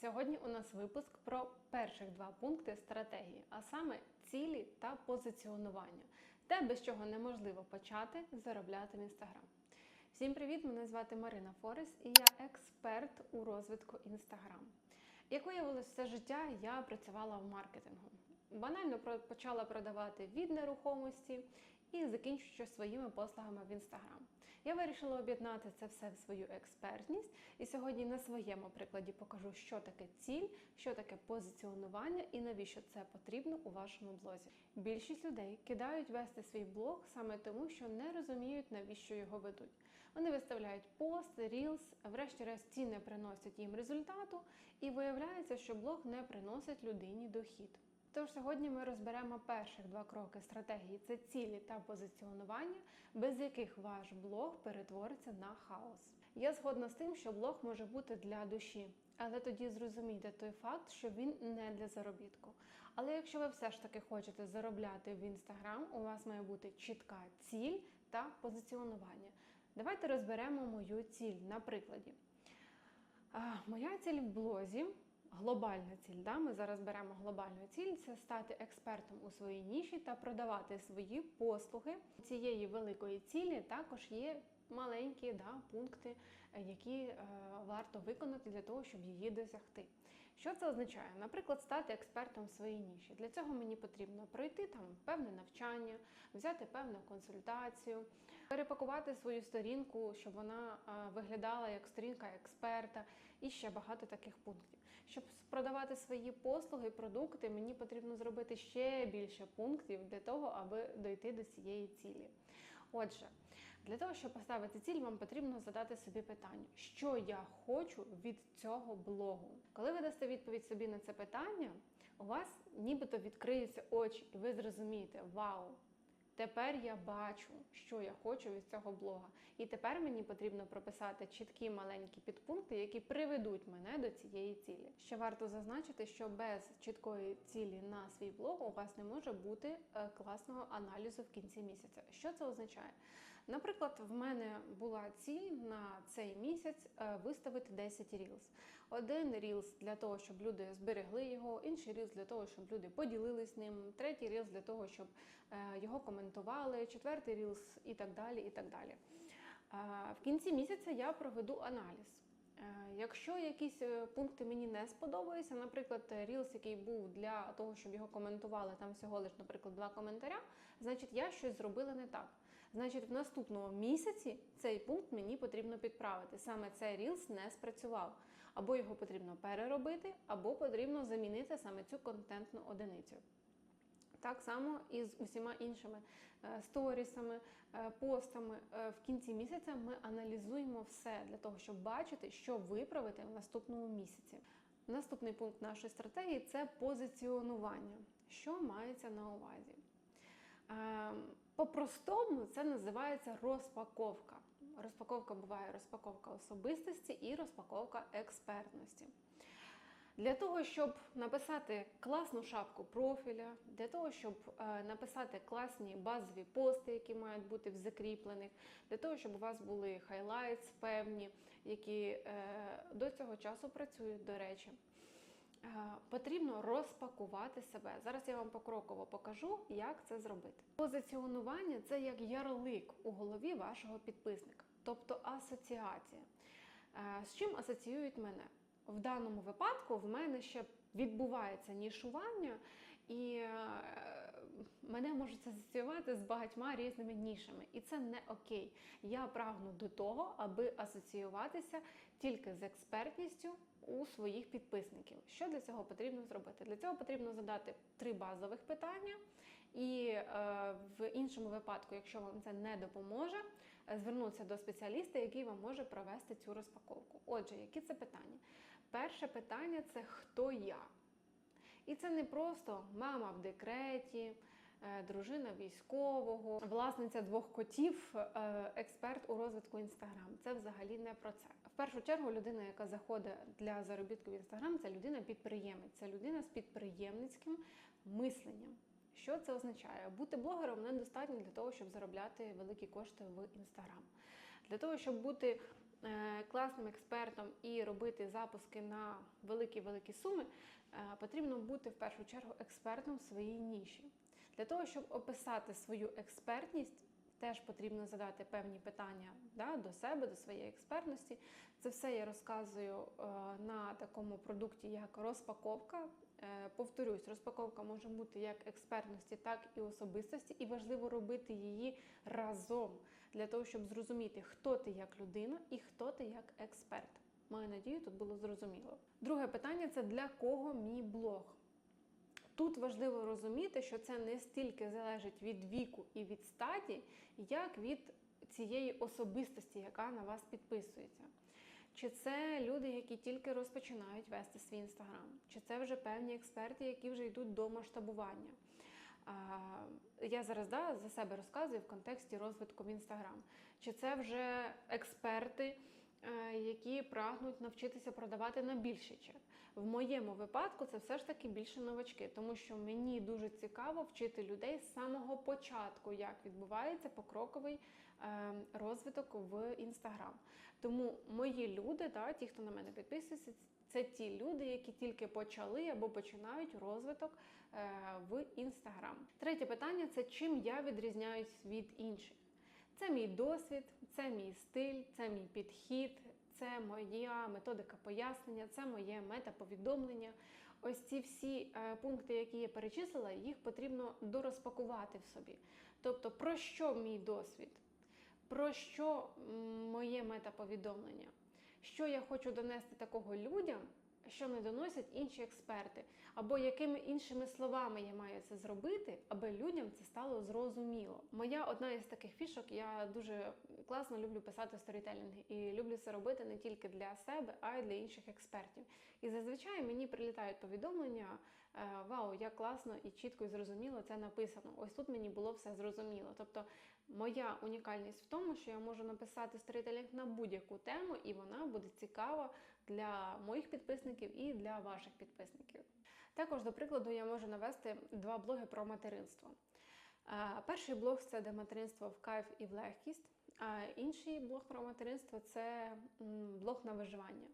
Сьогодні у нас випуск про перших два пункти стратегії, а саме цілі та позиціонування, те, без чого неможливо почати заробляти в інстаграм. Всім привіт! Мене звати Марина Форес і я експерт у розвитку інстаграм. Як виявилось, все життя я працювала в маркетингу. Банально почала продавати від нерухомості і закінчуючи своїми послугами в інстаграм. Я вирішила об'єднати це все в свою експертність, і сьогодні на своєму прикладі покажу, що таке ціль, що таке позиціонування і навіщо це потрібно у вашому блозі. Більшість людей кидають вести свій блог саме тому, що не розуміють, навіщо його ведуть. Вони виставляють пост, рілс, врешті-решт ці не приносять їм результату, і виявляється, що блог не приносить людині дохід. Тож сьогодні ми розберемо перших два кроки стратегії це цілі та позиціонування, без яких ваш блог перетвориться на хаос. Я згодна з тим, що блог може бути для душі, але тоді зрозумійте той факт, що він не для заробітку. Але якщо ви все ж таки хочете заробляти в інстаграм, у вас має бути чітка ціль та позиціонування. Давайте розберемо мою ціль на прикладі. Моя ціль в блозі, глобальна ціль, да? ми зараз беремо глобальну ціль, це стати експертом у своїй ніші та продавати свої послуги. Цієї великої цілі також є маленькі да, пункти, які е, варто виконати для того, щоб її досягти. Що це означає? Наприклад, стати експертом в своїй ніші. Для цього мені потрібно пройти там певне навчання, взяти певну консультацію, перепакувати свою сторінку, щоб вона е, виглядала як сторінка експерта, і ще багато таких пунктів. Щоб продавати свої послуги, продукти, мені потрібно зробити ще більше пунктів для того, аби дойти до цієї цілі. Отже, для того, щоб поставити ціль, вам потрібно задати собі питання, що я хочу від цього блогу. Коли ви дасте відповідь собі на це питання, у вас нібито відкриються очі, і ви зрозумієте, вау! Тепер я бачу, що я хочу від цього блога. І тепер мені потрібно прописати чіткі маленькі підпункти, які приведуть мене до цієї цілі. Ще варто зазначити, що без чіткої цілі на свій блог у вас не може бути е, класного аналізу в кінці місяця. Що це означає? Наприклад, в мене була ціль на цей місяць е, виставити 10 рілз. Один рілз для того, щоб люди зберегли його, інший рілз для того, щоб люди поділились ним, третій рілз для того, щоб е, його коментували, четвертий рілз і так далі. і так далі. Е, В кінці місяця я проведу аналіз. Якщо якісь пункти мені не сподобаються, наприклад, рілс, який був для того, щоб його коментували, там всього лиш, наприклад, два коментаря, значить я щось зробила не так. Значить, в наступному місяці цей пункт мені потрібно підправити. Саме цей рілс не спрацював. Або його потрібно переробити, або потрібно замінити саме цю контентну одиницю. Так само і з усіма іншими е, сторісами, е, постами. Е, В кінці місяця ми аналізуємо все для того, щоб бачити, що виправити в наступному місяці. Наступний пункт нашої стратегії це позиціонування. Що мається на увазі? По-простому це називається розпаковка. Розпаковка буває розпаковка особистості і розпаковка експертності. Для того, щоб написати класну шапку профіля, для того, щоб е, написати класні базові пости, які мають бути в закріплених, для того, щоб у вас були хайлайтс певні, які е, до цього часу працюють, до речі. Е, Потрібно розпакувати себе. Зараз я вам покроково покажу, як це зробити. Позиціонування це як ярлик у голові вашого підписника, тобто асоціація. Е, З чим асоціюють мене? В даному випадку в мене ще відбувається нішування, і е, мене можуть асоціювати з багатьма різними нішами. І це не окей. Я прагну до того, аби асоціюватися тільки з експертністю у своїх підписників. Що для цього потрібно зробити? Для цього потрібно задати три базових питання. І е, в іншому випадку, якщо вам це не допоможе, е, звернутися до спеціаліста, який вам може провести цю розпаковку. Отже, які це питання? Перше питання це хто я? І це не просто мама в декреті, дружина військового, власниця двох котів, е, експерт у розвитку інстаграм. Це взагалі не про це. В першу чергу, людина, яка заходить для заробітку в інстаграм, це людина-підприємець, це людина з підприємницьким мисленням. Що це означає? Бути блогером недостатньо для того, щоб заробляти великі кошти в інстаграм. Для того, щоб бути е, класним експертом і робити запуски на великі-великі суми, е, потрібно бути в першу чергу експертом в своїй ніші. Для того, щоб описати свою експертність, теж потрібно задати певні питання да, до себе, до своєї експертності. Це все я розказую е, на такому продукті, як розпаковка. Е, Повторюсь, розпаковка може бути як експертності, так і особистості, і важливо робити її разом для того, щоб зрозуміти, хто ти як людина і хто ти як експерт. Маю надію, тут було зрозуміло. Друге питання це для кого мій блог? Тут важливо розуміти, що це не стільки залежить від віку і від статі, як від цієї особистості, яка на вас підписується. Чи це люди, які тільки розпочинають вести свій інстаграм, чи це вже певні експерти, які вже йдуть до масштабування. Я зараз да, за себе розказую в контексті розвитку в інстаграм. Чи це вже експерти, е, які прагнуть навчитися продавати на більший чек? В моєму випадку це все ж таки більше новачки, тому що мені дуже цікаво вчити людей з самого початку, як відбувається покроковий е, розвиток в інстаграм. Тому мої люди, да, ті, хто на мене підписується, це ті люди, які тільки почали або починають розвиток е, в інстаграм. Третє питання це чим я відрізняюсь від інших. Це мій досвід, це мій стиль, це мій підхід, це моя методика пояснення, це моє метаповідомлення. Ось ці всі е, пункти, які я перечислила, їх потрібно дорозпакувати в собі. Тобто, про що мій досвід? Про що моє метаповідомлення? Що я хочу донести такого людям, що не доносять інші експерти, або якими іншими словами я маю це зробити, аби людям це стало зрозуміло. Моя одна із таких фішок, я дуже класно люблю писати сторітелінги і люблю це робити не тільки для себе, а й для інших експертів. І зазвичай мені прилітають повідомлення. е, Вау, як класно і чітко і зрозуміло це написано. Ось тут мені було все зрозуміло. Тобто моя унікальність в тому, що я можу написати сторітелінг на будь-яку тему, і вона буде цікава для моїх підписників і для ваших підписників. Також, до прикладу, я можу навести два блоги про материнство. Е, Перший блог це де материнство в кайф і в легкість, а інший блог про материнство це блог на виживання.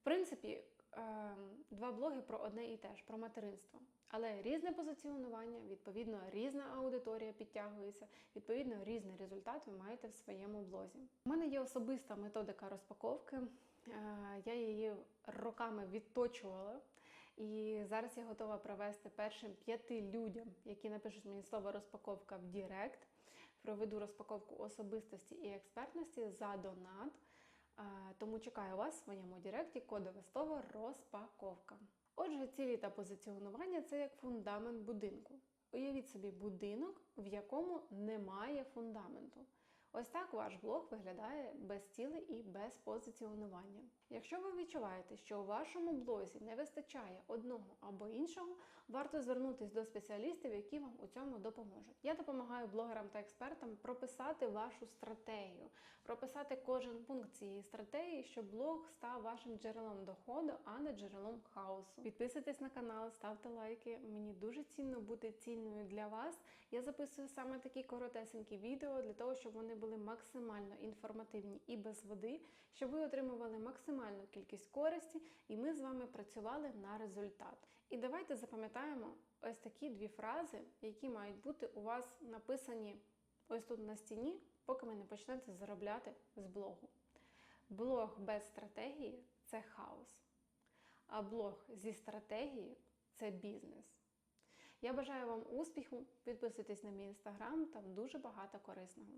В принципі, е, два блоги про одне і те ж, про материнство. Але різне позиціонування, відповідно, різна аудиторія підтягується, відповідно, різний результат ви маєте в своєму блозі. У мене є особиста методика розпаковки. Е, Я її роками відточувала. І зараз я готова провести першим п'яти людям, які напишуть мені слово розпаковка в Дірект. Проведу розпаковку особистості і експертності за донат. Тому чекаю вас в своєму директі кодове слово розпаковка. Отже, цілі та позиціонування це як фундамент будинку. Уявіть собі будинок, в якому немає фундаменту. Ось так ваш блог виглядає без цілей і без позиціонування. Якщо ви відчуваєте, що у вашому блозі не вистачає одного або іншого, варто звернутися до спеціалістів, які вам у цьому допоможуть. Я допомагаю блогерам та експертам прописати вашу стратегію, прописати кожен пункт цієї стратегії, щоб блог став вашим джерелом доходу, а не джерелом хаосу. Підписуйтесь на канал, ставте лайки. Мені дуже цінно бути цінною для вас. Я записую саме такі коротесенькі відео для того, щоб вони були максимально інформативні і без води, щоб ви отримували максимальну кількість користі, і ми з вами працювали на результат. І давайте запам'ятаємо ось такі дві фрази, які мають бути у вас написані ось тут на стіні, поки ви не почнете заробляти з блогу. Блог без стратегії це хаос, а блог зі стратегією це бізнес. Я бажаю вам успіху, підписуйтесь на мій інстаграм, там дуже багато корисного.